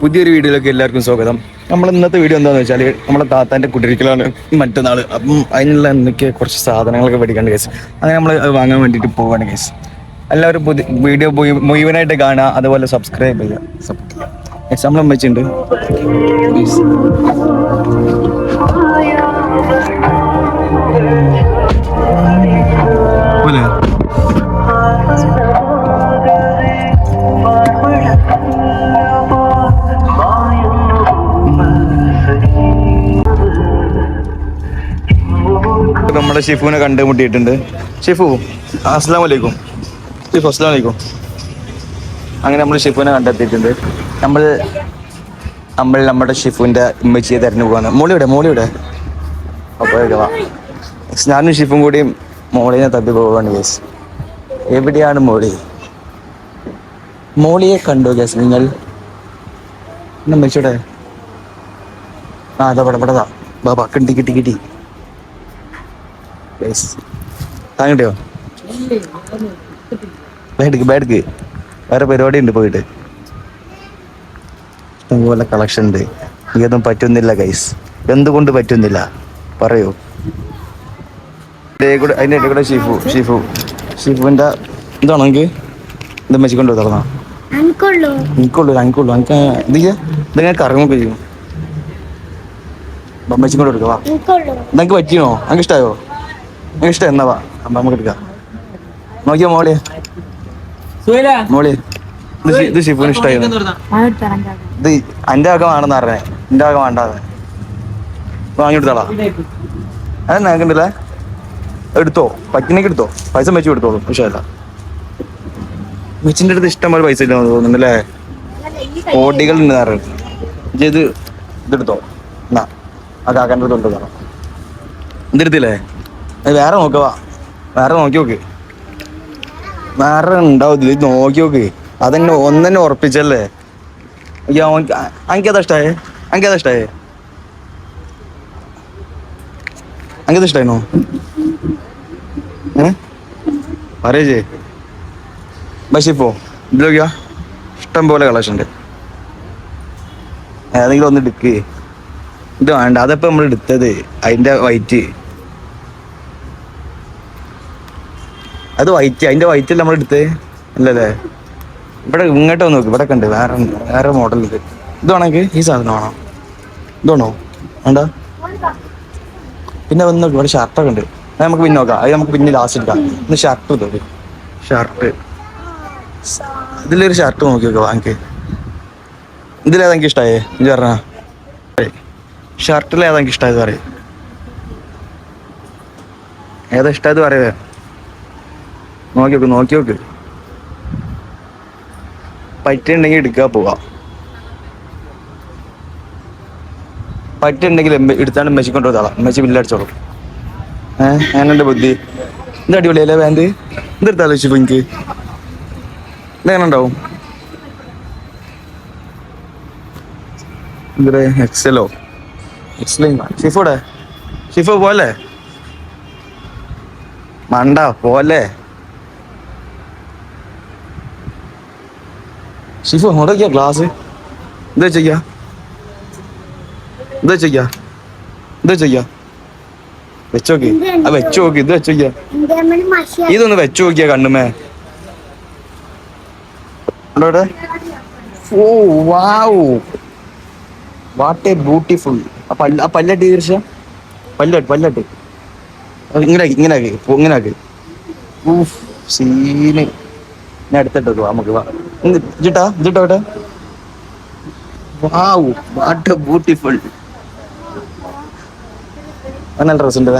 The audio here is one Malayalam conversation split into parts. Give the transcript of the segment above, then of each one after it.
പുതിയൊരു വീഡിയോയിലേക്ക് എല്ലാവർക്കും സ്വാഗതം. നമ്മൾ ഇന്നത്തെ വീഡിയോ എന്താണെന്ന് വെച്ചാൽ നമ്മുടെ താത്താന്റെ കുടിരിക്കലാണ് മറ്റന്നാൾ അപ്പം അതിനുള്ള എന്തൊക്കെ കുറച്ച് സാധനങ്ങളൊക്കെ മേടിക്കേണ്ട കേസ് അങ്ങനെ നമ്മൾ വാങ്ങാൻ വേണ്ടിയിട്ട് പോവാണ് കേസ് എല്ലാവരും പുതിയ വീഡിയോ മുഴുവനായിട്ട് കാണുക അതുപോലെ സബ്സ്ക്രൈബ് ചെയ്യുക. സബ്സ്ക്രൈബ് നമ്മൾ വെച്ചിട്ടുണ്ട് പോലെ നമ്മുടെ ഷിഫുവിനെ കണ്ടുമുട്ടിയിട്ടുണ്ട്. ഷിഫു അസ്സാം വലൈക്കും ഷിഫു അസ്സാം വലൈക്കും അങ്ങനെ നമ്മൾ ഷിഫുവിനെ കണ്ടെത്തിയിട്ടുണ്ട്. നമ്മൾ നമ്മൾ നമ്മുടെ ഷിഫുവിന്റെ ഉമ്മച്ചിയെ തെരഞ്ഞു പോകാണ് മോളിയുടെ മോളിയുടെ അപ്പോൾ വാ ഞാനും ഷിഫും കൂടി മോളിനെ തപ്പി പോവാണ് ഗസ് എവിടെയാണ് മോളി? മോളിയെ കണ്ടു ഗസ് നിങ്ങൾ? ഉമ്മച്ചിയുടെ ആ അതാ പടപടതാ ബാബാ കിട്ടി കിട്ടി കിട്ടി. ഗൈസ് താൻ കിട്ടിയോ ബാഡ്ക്ക് ബാഡ്ക്ക് വേറെ പരിപാടി ഉണ്ട് പോയിട്ട്. ഇഷ്ടംപോലെ കളക്ഷൻ ഉണ്ട്. ഇതൊന്നും പറ്റുന്നില്ല ഗൈസ് എന്തുകൊണ്ട് പറ്റുന്നില്ല? പറയൂ. കൂടെ അതിന്റെ ഇടയിൽ കൂടെ ഷിഫു ഷിഫു ഷിഫുവിന്റെ ഇതാണോ എനിക്ക് ഇത് മെച്ചിക്കൊണ്ട് തുടങ്ങാം എനിക്കുള്ളൂ എനിക്കുള്ളൂ എനിക്ക് ഇത് ഇത് ഞാൻ കറങ്ങൊക്കെ ചെയ്യും മെച്ചിക്കൊണ്ട് കൊടുക്കുക നിങ്ങൾക്ക് പറ്റിയോ? നിങ്ങൾക്ക് ഇഷ്ടമായോ എനിക്ക് ഇഷ്ടം എന്നവാ? വാ നമുക്ക് എടുക്കാം. നോക്കിയോ മോളി? മോളി ഇത് ഷി- ഇത് ഷിഫുവിന് ഇഷ്ടമായിരുന്നു ഇത് എന്റെ ആക്കം വേണമെന്ന് പറഞ്ഞേ. എന്റെ ആക്കം വേണ്ടാതെ വാങ്ങി എടുത്തോളാ അത് നിനക്കുണ്ടല്ലേ? എടുത്തോ. പറ്റുന്നെങ്കിൽ എടുത്തോ. പൈസ വെച്ച് എടുത്തോളൂ വിഷയമല്ല വെച്ചിന്റെ അടുത്ത് ഇഷ്ടം പോലെ പൈസ ഇല്ലെന്ന് തോന്നുന്നുണ്ടല്ലേ? കോടികൾ ഉണ്ട് പറഞ്ഞു. ഇത് ഇതെടുത്തോ എന്നാ ആ കാക്കാന്റെ അടുത്ത് എന്തെടുത്തില്ലേ അത് വേറെ നോക്കവാ വേറെ നോക്കി നോക്ക്. വേറെ ഉണ്ടാവും ഇതിൽ നോക്കി നോക്ക്. അതന്നെ ഒന്നെ ഉറപ്പിച്ചല്ലേ? അനക്കതാ ഇഷ്ടായേ. അനക്കതാ ഇഷ്ടായേ. അനക്കത് ഇഷ്ടായിരുന്നു പറയേ ബഷിപ്പോ ഇപ്പോ നോക്കിയാ. ഇഷ്ടം പോലെ കളക്ഷൻ ഉണ്ട്. ഏതെങ്കിലും ഒന്ന് എടുക്ക്. ഇത് വേണ്ട. അതപ്പോ നമ്മൾ എടുത്തത്. അതിന്റെ വൈറ്റ് അത് വൈറ്റ് അതിന്റെ വൈറ്റ് അല്ല നമ്മൾ എടുത്തത് അല്ലല്ലേ ഇവിടെ ഇങ്ങോട്ട് വന്ന് നോക്ക് ഇവിടെ കണ്ട് വേറെ വേറെ മോഡൽ ഇത്. ഇതാണെങ്കിൽ ഈ സാധനം സാധനമാണോ ഇതാണോ വേണ്ട. പിന്നെ വന്ന് നോക്ക് ഇവിടെ ഷർട്ടൊക്കെ ഉണ്ട്. അത് നമുക്ക് പിന്നെ നോക്കാം. അത് നമുക്ക് പിന്നെ ലാസ്റ്റ് എടുക്കാം. ഇന്ന് ഷർട്ട് ഇതോ ഷർട്ട് ഇതിലൊരു ഷർട്ട് നോക്കി നോക്കാം എനിക്ക്. ഇതിലേതാ എനിക്ക് ഇഷ്ടമായേ ഇത് പറഞ്ഞ. ഷർട്ടിൽ ഏതാ എനിക്ക് ഇഷ്ടമായത് പറയും. ഏതാ ഇഷ്ടമായത് പറയേ? നോക്കി നോക്ക് നോക്കി നോക്ക് പറ്റുണ്ടെങ്കിൽ എടുക്കുക പോവാ പറ്റുണ്ടെങ്കിൽ എടുത്താണ് മെസ്സി കൊണ്ടുപോകാം മെസ്സി ബില്ലടിച്ചോളും ഏഹ് അങ്ങനെ ബുദ്ധി? ഇത് അടിപൊളിയല്ലേ ബാൻഡ് ഇതെടുത്താലോ ശിവ എനിക്ക് ഇതെങ്ങനെ ഉണ്ടാവും? എക്സലോ എക്സലോ ഷിഫോടെ ഷിഫോ പോലെ? മണ്ട പോലെ. ഷിഫു അങ്ങോട്ടൊക്കെയാ ക്ലാസ് എന്താ ചെയ്യാ. എന്താ ചെയ്യാ. എന്താ ചെയ്യാ. വെച്ചോക്കി ആ വെച്ചു നോക്കി. ഇത് വെച്ചോക്കിയാ ഇതൊന്ന് വെച്ചു നോക്കിയാ കണ്ണുമേ കണ്ടോടെ? Oh wow. What a beautiful ആ പല്ല ആ പല്ലട്ട് തീർച്ച പല്ലട്ട് പല്ലട്ട്. ഇങ്ങനെ ഇങ്ങനെ ഇങ്ങനെ സീന്. ഞാൻ എടുത്തിട്ട് നമുക്ക് വാ. ഇങ്ങ് ഇജിട്ടാ ഇജിട്ടോ വാവ് വാട്ട് എ ബ്യൂട്ടിഫുൾ നല്ല ഡ്രസ് ഉണ്ട്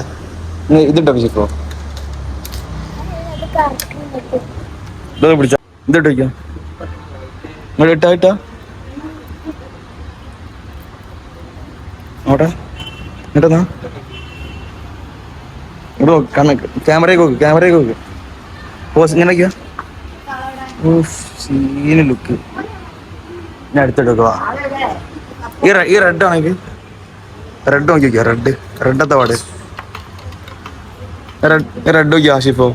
ഇതിട്ടോ ഇതൊക്കെ പിടിച്ച ഇതിട്ടോ ഇങ്ങോട്ട് ഇട്ടാ ഇട്ടാ. അവിടെ ഇട്ടെന്നാ ഇവിടെ നോക്ക് കണ്ണ് ക്യാമറയൊക്കെ നോക്ക് ക്യാമറയൊക്കെ നോക്ക്. പോസ് ഇങ്ങനെ സീന് ലുക്ക് ഞാൻ അടുത്തെടുക്കുക ഈ ഈ റെഡ് ആണെങ്കിൽ റെഡ് നോക്കി നോക്കിയാ റെഡ് റെഡത്തെ പാട്? റെഡ് നോക്കിയാ ഷിഫോ.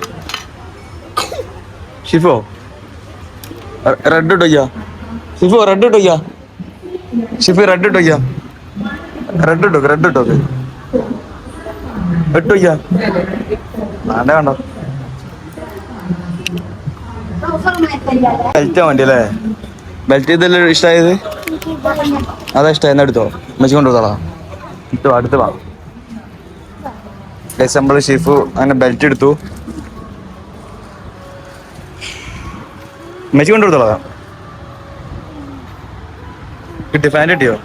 ഷിഫോ? റെഡ് ഇട്ടോയ്യാ ഷിഫോ റെഡ് ഇട്ടോയ്യാ ഷിഫി റെഡ് ഇട്ടോ റെഡ് ഇട്ടോ റെഡ് ഇട്ടോക്ക്. ഇട്ടോ ചെയ്യാ വേണ്ട കണ്ടോ? ബെൽറ്റ് വേണ്ടി അല്ലേ ബെൽറ്റ് ഇതല്ലേ ഇഷ്ടമായത് അതാ ഇഷ്ടമായി എന്നാ എടുത്തോ? മെച്ചി കൊണ്ടുപോകാം ഇട്ടോ അടുത്ത് വാ. ഡിസംബർ ഷീഫ് അങ്ങനെ ബെൽറ്റ് എടുത്തു. മെച്ച് കൊണ്ടുകൊടുത്തോളാം കിട്ടി ഫാൻ കിട്ടിയോ?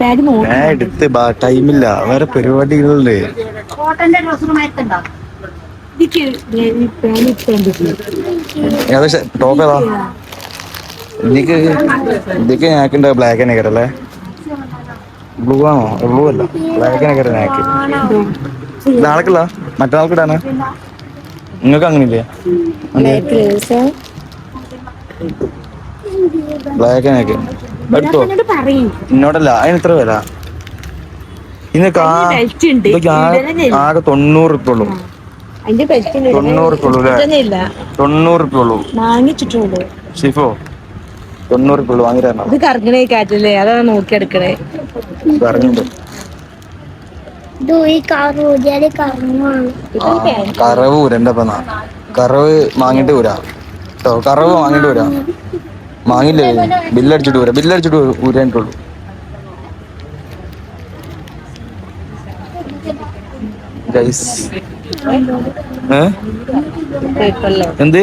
ഞാൻ എടുത്ത് ബാ ടൈമില്ല വേറെ പരിപാടികളുണ്ട്. കോട്ടന്റെ ഡ്രസ്സും മയത്തുണ്ടോ ഏകദേശം ടോപ്പ് ഏതാ? ഇതിക്ക് ഇതിക്ക് ഞാക്കുണ്ട് ബ്ലാക്ക് തന്നെ കയറല്ലേ ബ്ലൂ ആണോ? ബ്ലൂ അല്ല. ബ്ലാക്ക് തന്നെ കയറി ഞാക്ക് നാളേക്കല്ല മറ്റന്നാൾക്ക് ഇടാനാ? നിങ്ങൾക്ക് അങ്ങനെ ഇല്ലേ ബ്ലാക്ക് ഞാക്ക് എടുത്തോ? എന്നോടല്ല അതിന് ഇത്ര വില. ഇന്ന് ആകെ- തൊണ്ണൂറ് ഉള്ളൂ. അതിന്റെ ബെൽറ്റ് തൊണ്ണൂറ് റുപ്യ ഉള്ളൂ അല്ലേ? ഇല്ല തൊണ്ണൂറ് റുപ്യ ഉള്ളൂ വാങ്ങിച്ചിട്ടുള്ളൂ. ഷിഫോ തൊണ്ണൂറ് റുപ്യ ഉള്ളൂ വാങ്ങി തരണം ഇത് കറങ്ങണേ കാറ്റില്ലേ അതാണ് നോക്കിയെടുക്കണേ. പറഞ്ഞിട്ടുണ്ട് ഇത് ഈ കാറ് ഓടിയാൽ കറങ്ങാണ് ആ, കറവ് അപ്പന്നാ കറവ് വാങ്ങിട്ട് ഊരാ. കേട്ടോ കറവ് വാങ്ങിട്ട് ഊരാ. വാങ്ങില്ലേ ബില്ലടിച്ചിട്ട് ഊരാ. ബില്ലടിച്ചിട്ട് ഊരാനിട്ടുള്ളൂ ഗൈസ് എന്ത്?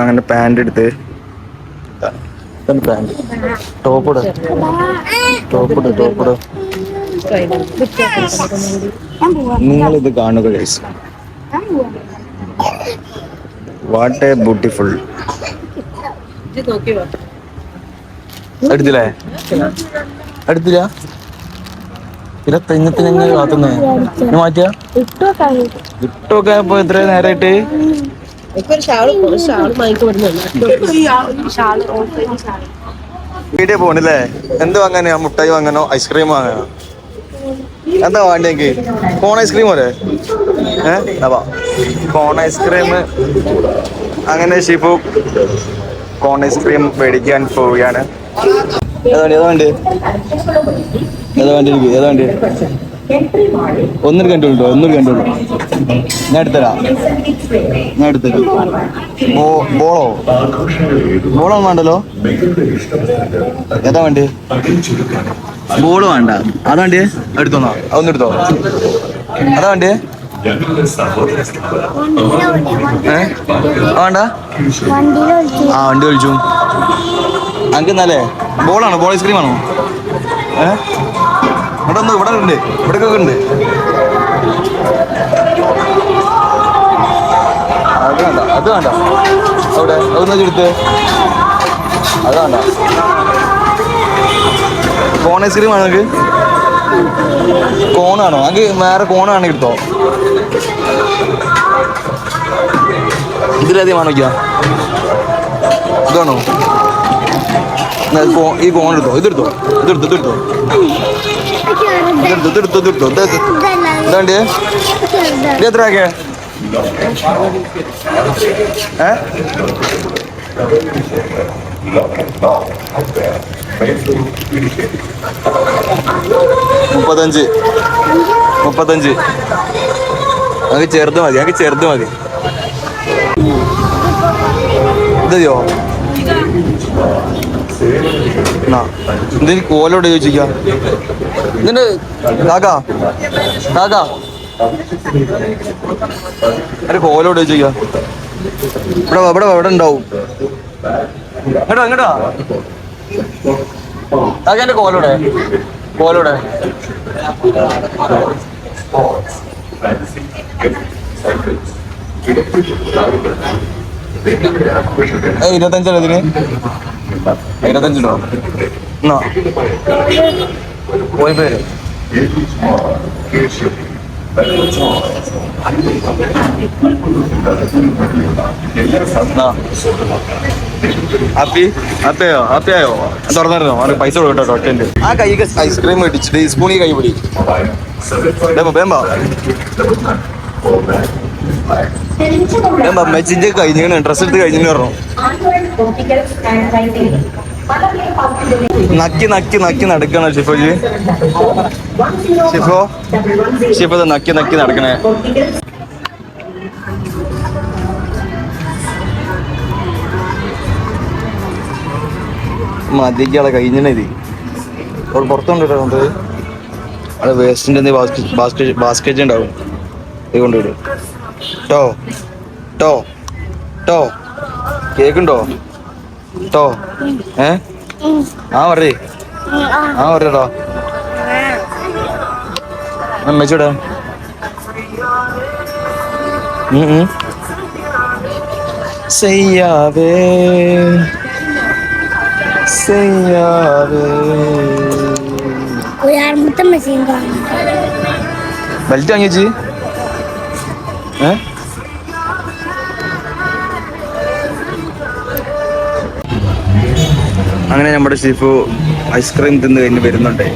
അങ്ങനെ പാന്റ് എടുത്ത് പാന്റ് ടോപ്പ് ഇട. ടോപ്പ് ഇട ടോപ്പ് ഇട. നിങ്ങൾ ഇത് കാണുക ഗൈസ് വാട്ട് എ ബ്യൂട്ടിഫുൾ. എടുത്തില്ലേ എടുത്തില്ല ഇന്നത്തെ തെങ്ങത്തിന് എങ്ങനെ കാത്തുന്നേ? മാറ്റിയ? ഇട്ടൊക്കെ ഇപ്പൊ എത്ര നേരമായിട്ട് ഷാൾ വീട്ടിൽ പോണില്ലേ? എന്ത് വാങ്ങാനാ? മുട്ടായി വാങ്ങാനോ? ഐസ്ക്രീം വാങ്ങാനോ? എന്താ വേണ്ടെങ്കിൽ കോൺ ഐസ്ക്രീം പോലെ ഏഹ് കോൺ ഐസ്ക്രീം. അങ്ങനെ ഷിഫു കോൺ ഐസ്ക്രീം മേടിക്കാൻ പോവുകയാണ്. ഏതാണ്ട് വേണ്ടി? ഏതാ വണ്ടി എനിക്ക്? ഏതാ വേണ്ടി? ഒന്നൊരു കണ്ടുണ്ടോ ഒന്നൊരു കണ്ടുണ്ടോ ഞാൻ എടുത്തരാം. ഞാൻ എടുത്തരാം. ബോളോ? ബോളോ വേണ്ടല്ലോ? ഏതാ വണ്ടി? ബോൾ വേണ്ട. അതാ വണ്ടി? എടുത്തോന്നാ എടുത്തോ. അതാ വണ്ടി? വേണ്ട. ആ വണ്ടി കഴിച്ചു എന്നാലേ ബോളാണോ? ബോൾ ഐസ്ക്രീം ആണോ ഏ? ഇവിടെ ഇവിടെ ഉണ്ട്. ഇവിടെ ഉണ്ട്. അത് വേണ്ട അത് വേണ്ട. അവിടെ അതൊന്നും എടുത്ത് അത് വേണ്ട. കോൺ ഐസ്ക്രീം ആണോ നിങ്ങൾക്ക് കോണാണോ അങ്ങ് വേറെ കോണാണ് എടുത്തോ. ഇതിലധികം വയ്ക്കുക ഇതാണോ ഈ കോൺ എടുത്തോ ഇതെടുത്തോ ഇതെടുത്തോ ഇതെടുത്തോ ഇതെടുത്തോ ഇതെടുത്തോ ഇതെടുത്തോ ഇത് ഇതാണ്ട് ഇത് എത്ര ആക്കിയ ഏ മുപ്പത്തഞ്ച്. മുപ്പത്തഞ്ച്. ഞങ്ങൾക്ക് ചെറുത് മതി ഞങ്ങൾക്ക് ചെറുത് മതി. ഇതോ എന്തിന് കോലോട് ചോദിച്ചിക്ക ഇതിന്റെ കാക്കാ കാക്ക. ഒരു കോലോട് ചോദിച്ചിക്ക ഇവിടെ ഇവിടെ ഇവിടെ ഉണ്ടാവും. എങ്ങടാ എങ്ങടാ കാക്ക എന്റെ കോലോടെ കോലോടെ ഏ ഇരുപത്തഞ്ചാണ് ഇതിന്? ഇരുപത്തഞ്ചുണ്ടോ എന്നാ? പോയി പേര്. എന്നാ. അപ്പയോ ഹാപ്പിയായോ? തുറന്നിരുന്നോ അവന് പൈസ കൊടുക്കട്ടോ ഒറ്റന്റെ ആ കൈക്ക് ഐസ്ക്രീം മേടിച്ചിട്ട് ഈ സ്പൂണി കൈ പിടി. വേമ്പോ വേമ്പോ. ഞാൻ അമ്മച്ചിന്റെ കഴിഞ്ഞു ഡ്രസ് എടുത്ത് കഴിഞ്ഞു പറഞ്ഞു. നക്കി നക്കി നക്കി നടക്കണ ഷിഫോജി. ഷിഫോ ഷിഫോ നക്കി നക്കി നടക്കണേ. മതിക്കാളെ കഴിഞ്ഞത് അവൾ പുറത്തുകൊണ്ടിട്ടോ അവിടെ എന്തെങ്കിലും ബാസ്കറ്റ് ബാസ്കറ്റ് ഉണ്ടാവും. ഇത് കൊണ്ടുവിടും. ടോ ടോ ടോ. കേക്കുണ്ടോ? ടോ. ഏ? ആ പറയേ. ആ പറയടോ. അമ്മച്ചൂടെ ചെയ്യാവേ. ചെയ്യാവേ. ബെൽറ്റ് വാങ്ങിയച്ചി അങ്ങനെ നമ്മുടെ ഷിഫു ഐസ്ക്രീം തിന്ന് കഴിഞ്ഞ് വരുന്നുണ്ട്.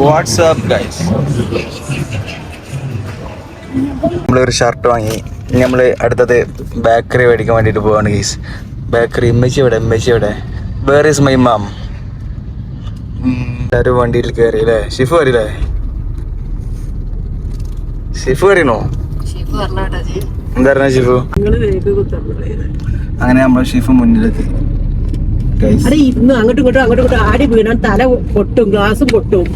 വാട്സാപ്പ് ഗൈസ് നമ്മളൊരു ഷർട്ട് വാങ്ങി. ഇനി നമ്മൾ അടുത്തത് ബേക്കറി മേടിക്കാൻ വേണ്ടിയിട്ട് പോവാണ് ഗൈസ് ബേക്കറി ഇമ്മച്ചി എവിടെ? ഇമ്മച്ചി എവിടെ? വേർ ഇസ് മൈ മാം എല്ലാവരും വണ്ടിയിൽ കയറി അല്ലേ? ഷിഫു കയറിയില്ലേ ഷിഫു കയറിയണോ എന്തായിരുന്നു ഷിഫു? അങ്ങനെ നമ്മൾ ഷിഫു മുന്നിലെത്തി. അവിടെ ഇരുന്ന് അങ്ങോട്ടും ഇങ്ങോട്ടും അങ്ങോട്ടും ഇങ്ങോട്ടും ആടി വീണാൽ തല പൊട്ടും ഗ്ലാസും പൊട്ടും.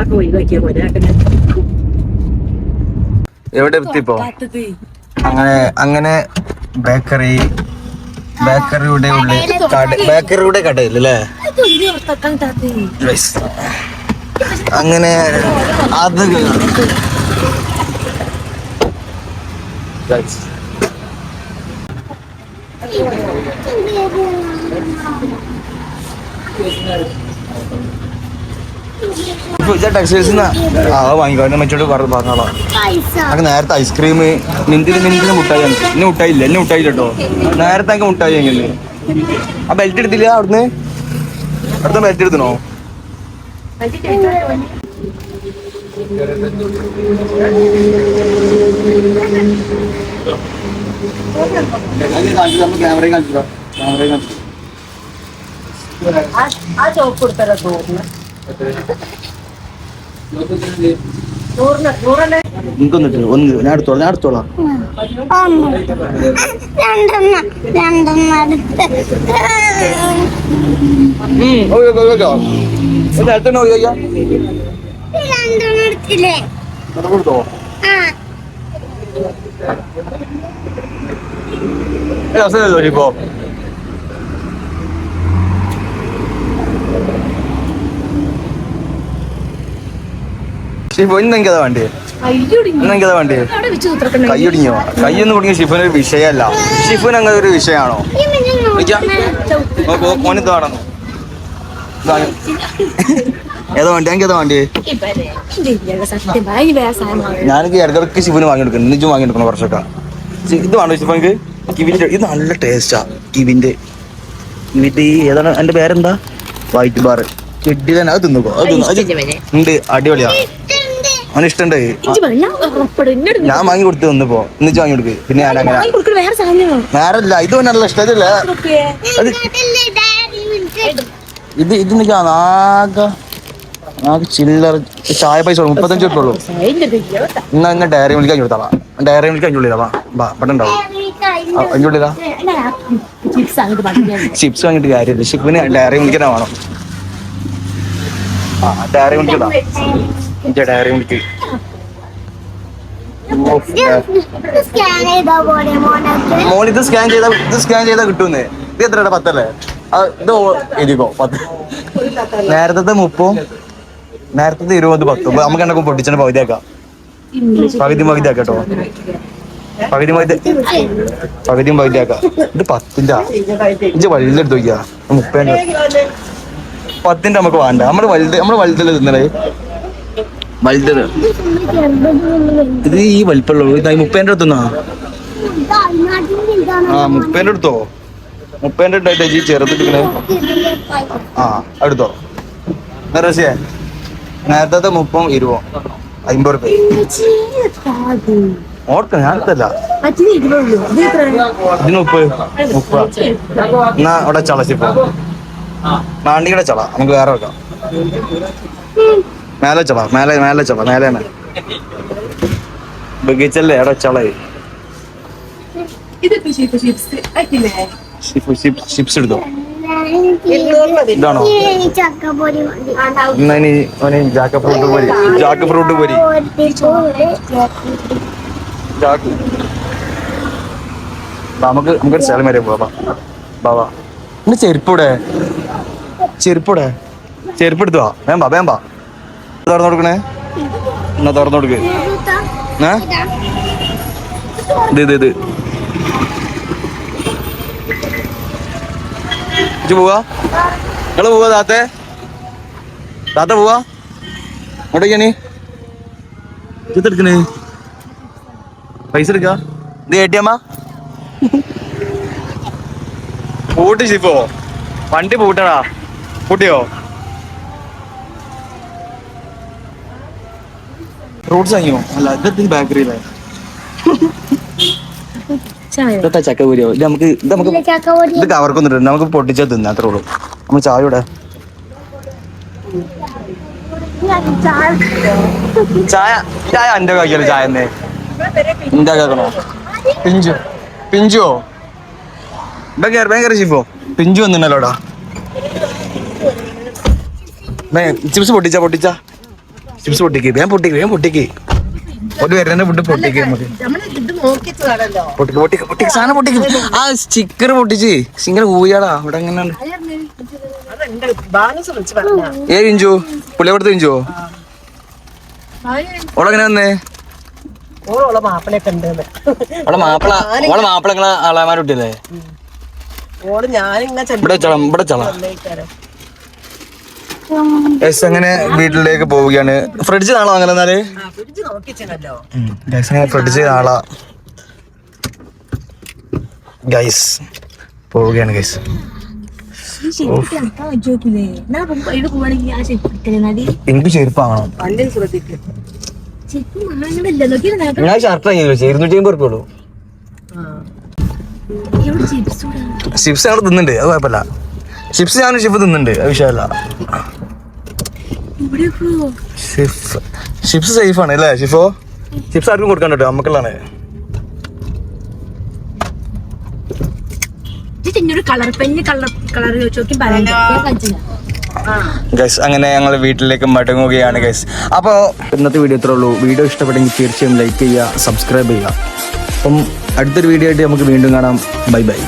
അപ്പൊ ഒഴിവാക്കിയ പോലെ എവിടെ എത്തിപ്പോ? അങ്ങനെ അങ്ങനെ ബേക്കറി ബേക്കറിയുടെ ഉള്ളിൽ കട ബേക്കറിയുടെ കടയിൽ അല്ലേ? അങ്ങനെ അത് Guys, ഇപ്പൊ ഇതാ ടെക്സ്റ്റൈൽസ് ആ വാങ്ങിക്കോ. മറ്റോട് പറഞ്ഞോളാം. പൈസ. അങ്ങനെ നേരത്തെ ഐസ്ക്രീം നിന്തിന് നിന്തിന് മുട്ടായി ഇന്ന് മുട്ടായില്ല എന്നെ മുട്ടായി കേട്ടോ നേരത്തെ അങ്ങ് മുട്ടായി എങ്ങനെ ആ ബെൽറ്റ് എടുത്തില്ല അവിടുന്ന്? അവിടുത്തെ ബെൽറ്റ് എടുത്തണോ ക്യാമറയും കാണിച്ചോ ക്യാമറയും കാണിച്ചോ ആ ചോപ്പ് കൊടുത്തരാ നൂറിന് നൂറിന് നൂറല്ലേ എനിക്കൊന്നിട്ട് ഒന്ന് ഞാൻ എടുത്തോളാം ഞാൻ എടുത്തോളാം ഒന്ന് രണ്ടെണ്ണം രണ്ടെണ്ണം ഓക്കെ രണ്ടെണ്ണം എടുത്തില്ലേ ഷിഫു ഇന്ന് എനിക്കതാ വേണ്ടി ഇന്ന് എനിക്കതാ വേണ്ടി കൈയൊടിഞ്ഞോ കൈയൊന്നും കുടുങ്ങിയ ഷിഫുന് ഒരു വിഷയമല്ല ഷിഫുന് അങ്ങനെ ഒരു വിഷയമാണോ? മോനിത് കാണുന്നു ഏതാ വണ്ടി എനിക്ക് ഏതാ വണ്ടി ഞാനൊക്കെ ഇടക്കിടക്ക് ഷിഫുന് വാങ്ങി കൊടുക്കണം. നിജം വാങ്ങി കൊടുക്കണം കുറച്ചൊക്കെ. ഇത് വേണോ ഷിഫു എനിക്ക് കിവിന്റെ ഇത് നല്ല ടേസ്റ്റാ കിവിന്റെ കിവിന്റെ ഈ ഏതാണ്? എന്റെ പേരെന്താ? White bar. കിഡി തന്നെ. അത് തിന്നുക്കോ? അത് ഉണ്ട്. അടിപൊളിയാ. അവന് ഞാൻ വാങ്ങി കൊടുത്തു വന്നപ്പോ എന്നിച്ച് വാങ്ങി കൊടുക്ക്. പിന്നെ ഞാൻ അങ്ങനെ വേറെ നേരല്ല ഇത് നല്ല ഇഷ്ടം. ഇതില്ല? അത് ഇത് ഇത് എനിക്ക് ആകെ ആകെ ചില്ലറ ചായ പൈസ. മുപ്പത്തഞ്ച് കിട്ടുള്ളൂ എന്നാ ഇന്ന് ഡയറി മിൽക്ക് അഞ്ഞു കൊടുത്താ ഡയറി മിൽക്ക് അഞ്ഞുള്ളിലാ വാ വാ ഇവിടെ ഉണ്ടാവും അഞ്ഞുള്ളിലാ ചിപ്സ് വാങ്ങിട്ട് കാര്യമില്ല. ഷിപ്പിന് ഡയറി തന്നെ വേണം. ആ ഡയറി മിൽക്ക് എനിക്ക് ഡയറി മിൽക്ക്. മോൾ സ്കാൻ ചെയ്താ ഇത് സ്കാൻ ചെയ്താ കിട്ടുന്നേ. ഇത് എത്ര പത്തല്ലേ? ഇത് ഇരിക്കോ പത്ത്. നേരത്തെ മുപ്പും നേരത്തെ ഇരുപത് പത്തും. നമുക്ക് എന്നൊക്കെ പൊട്ടിച്ചിട്ട് പകുതിയാക്കാം. പകുതി പകുതിയാക്കട്ടോ കേട്ടോ. പകുതി പകുതി പകുതിയും പകുതിയാക്കാം. ഇത് പത്തിന്റെ? ഇഞ്ച് വലുതെടുത്ത് വയ്ക്കാം മുപ്പേണ്ട പത്തിന്റെ നമുക്ക് വേണ്ട. നമ്മൾ വലുത് നമ്മൾ വലുതല്ലേ തിന്നണേ. വലുത് ഇത് ഈ വലിപ്പമുള്ളൂ ഇതായി അടുത്തുന്നാ? ആ മുപ്പേന്റെ അടുത്തോ? മുപ്പേന്റെ അടുത്തായിട്ട് ഈ ചെറുതിട്ടിങ്ങനെ ആ എടുത്തോ റസിയെ? നേരത്തെ മുപ്പം ഇരുപോ അമ്പത് റുപ്യ. ഓർക്ക ഞാൻ എടുത്തല്ല. ഇതിന് ഉപ്പ് ഉപ്പ് എന്നാ അവിടെ ചളച്ചിപ്പോ. നാണ്ടിയുടെ ചള. നമുക്ക് വേറെ വെക്കാം. മേലെ ചള മേലെ മേലെ ചള മേലെ തന്നെ. ബഗീച്ചല്ലേ അവിടെ ചള ഇതൊക്കെ ഷീപ്പ് ഷിപ്സ് ആക്കില്ലേ? ചിപ്സ് എടുത്തോ? ഇതാണോ? ഇനി അവന് ജാക്ക ഫ്രൂട്ട് പൊരി. ജാക്ക് ഫ്രൂട്ട് പോരി. ജാക്ക്. നമുക്ക് നമുക്കൊരു സ്ഥലം വരെ പോവാ ബാബാ ഇന്ന് ചെരുപ്പൂടെ ചെരുപ്പൂടെ ചെരുപ്പ് എടുത്തു? വാ വേം ബാ ബാ. തുറന്നു കൊടുക്കണേ? എന്നാ തുറന്നു കൊടുക്ക്. ഏ? ഇത്. പോവാ? നിങ്ങൾ പോവാ താത്തേ? താത്ത പോവാ? എവിടേക്കാണ് എടുക്കണേ? പൈസ എടുക്ക. ഇത് എ ടി എമ്മാ പൂട്ടി ഷിഫോ വണ്ടി പൂട്ടടാ. പൂട്ടിയോ? ഫ്രൂട്ട്സ് വാങ്ങിയോ അല്ല ഇതെന്ത് ബേക്കറിയിലെ ഇതൊക്കെ ചക്കപൂരിയോ? ഇത് നമുക്ക് ഇത് നമുക്ക് ഇത് കവർക്കൊന്നും ഇല്ല നമുക്ക് പൊട്ടിച്ചാൽ തിന്നാ അത്രേ ഉള്ളൂ. നമ്മൾ ചായ ഇവിടെ. ചായ ചായ എന്റെ കാക്കിയല്ലോ ചായ എന്നേ എന്റെ കാക്കണോ? പിഞ്ചു. പിഞ്ചുവോ? ഭയങ്കര ഭയങ്കര ഷിഫോ പിഞ്ചു വന്നിട്ടുണ്ടല്ലോടാ. ചിപ്സ് പൊട്ടിച്ചാ പൊട്ടിച്ച. ചിപ്സ് പൊട്ടിക്ക് വേഗം പൊട്ടിക്ക് വേഗം പൊട്ടിക്ക്. ഒരു വരുന്ന ഫുഡ് പൊട്ടിക്ക് നമുക്ക്. പൊട്ടിക്ക് പൊട്ടിക്ക് പൊട്ടിക്ക് സാധനം പൊട്ടിക്ക്. ആ സ്റ്റിക്കർ പൊട്ടിച്ച്. ഇങ്ങനെ ഊയാടാ ഇവിടെ എങ്ങനെയാണ് ഏ ഇഞ്ചു പുള്ളിയോടത്ത് പിഞ്ചുവോ ഓളെങ്ങനെ വന്നേ? ഓളെ മാപ്പിള ഓളെ മാപ്പിള നിങ്ങളെ ഇവിടെ ചളം ഇവിടെ ചള എസ് അങ്ങനെ വീട്ടിലേക്ക് പോവുകയാണ്? ഫ്രിഡ്ജ് നാളെ വാങ്ങല എന്നാൽ? ഫ്രിഡ്ജ് നോക്കിച്ചല്ലോ ഗൈസ് അങ്ങനെ ഫ്രിഡ്ജ് നാളെ. ഗൈസ് പോവുകയാണ് ഗൈസ് എനിക്ക് ചെരുപ്പാണോ ഞാൻ ഷർട്ട് വാങ്ങി ചോദിച്ചു ഇരുന്നൂറ്റി അമ്പത് റുപ്യ ഉള്ളൂ ചിപ്സ് ചിപ്സ് ഞങ്ങൾ തിന്നുന്നുണ്ട്. അത് കുഴപ്പമില്ല. ചിപ്സ് ഞാൻ ഷിഫ് തിന്നുന്നുണ്ട്. അത് വിഷയമല്ല. ഷിഫ്. ചിപ്സ് സേഫ് ആണ് അല്ലേ? ഷിഫോ? ചിപ്സ് ആർക്കും കൊടുക്കാൻ കേട്ടോ നമുക്കുള്ളതാണ് ഗൈസ് അങ്ങനെ ഞങ്ങൾ വീട്ടിലേക്ക് മടങ്ങുകയാണ് ഗൈസ്. അപ്പോൾ ഇന്നത്തെ വീഡിയോ ഇത്രേ ഉള്ളൂ. വീഡിയോ ഇഷ്ടപ്പെട്ടെങ്കിൽ തീർച്ചയായും ലൈക്ക് ചെയ്യുക സബ്സ്ക്രൈബ് ചെയ്യുക. അപ്പം അടുത്തൊരു വീഡിയോ ആയിട്ട് നമുക്ക് വീണ്ടും കാണാം. Bye bye